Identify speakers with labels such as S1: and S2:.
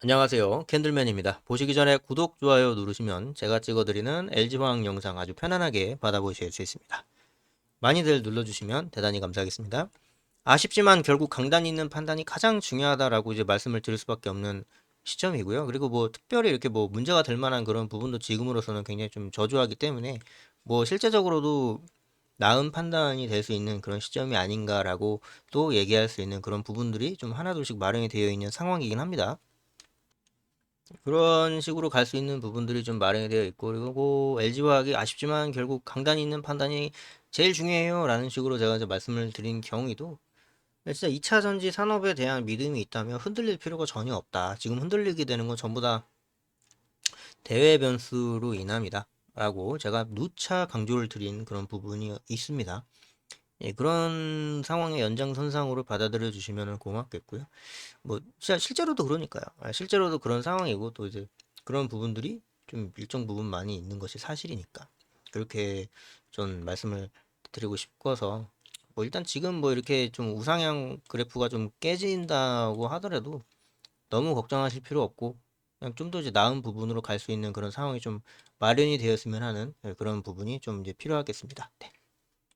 S1: 안녕하세요. 캔들맨입니다. 보시기 전에 구독, 좋아요 누르시면 제가 찍어드리는 LG화학 영상 아주 편안하게 받아보실 수 있습니다. 많이들 눌러주시면 대단히 감사하겠습니다. 아쉽지만 결국 강단이 있는 판단이 가장 중요하다라고 이제 말씀을 드릴 수밖에 없는 시점이고요. 그리고 뭐 특별히 이렇게 뭐 문제가 될 만한 그런 부분도 지금으로서는 굉장히 좀 저조하기 때문에 뭐 실제적으로도 나은 판단이 될 수 있는 그런 시점이 아닌가라고 또 얘기할 수 있는 그런 부분들이 좀 하나둘씩 마련이 되어 있는 상황이긴 합니다. 그런 식으로 갈 수 있는 부분들이 좀 마련이 되어 있고 그리고 LG화학이 아쉽지만 결국 강단이 있는 판단이 제일 중요해요 라는 식으로 제가 이제 말씀을 드린 경우에도 진짜 2차 전지 산업에 대한 믿음이 있다면 흔들릴 필요가 전혀 없다. 지금 흔들리게 되는 건 전부 다 대외 변수로 인함이다. 라고 제가 누차 강조를 드린 그런 부분이 있습니다. 예, 그런 상황의 연장선상으로 받아들여 주시면 고맙겠고요. 뭐 진짜 실제로도 그러니까요. 아, 실제로도 그런 상황이고 또 이제 그런 부분들이 좀 일정 부분 많이 있는 것이 사실이니까 그렇게 좀 말씀을 드리고 싶어서 뭐 일단 지금 뭐 이렇게 좀 우상향 그래프가 좀 깨진다고 하더라도 너무 걱정하실 필요 없고 그냥 좀 더 이제 나은 부분으로 갈 수 있는 그런 상황이 좀 마련이 되었으면 하는 예, 그런 부분이 좀 이제 필요하겠습니다. 네.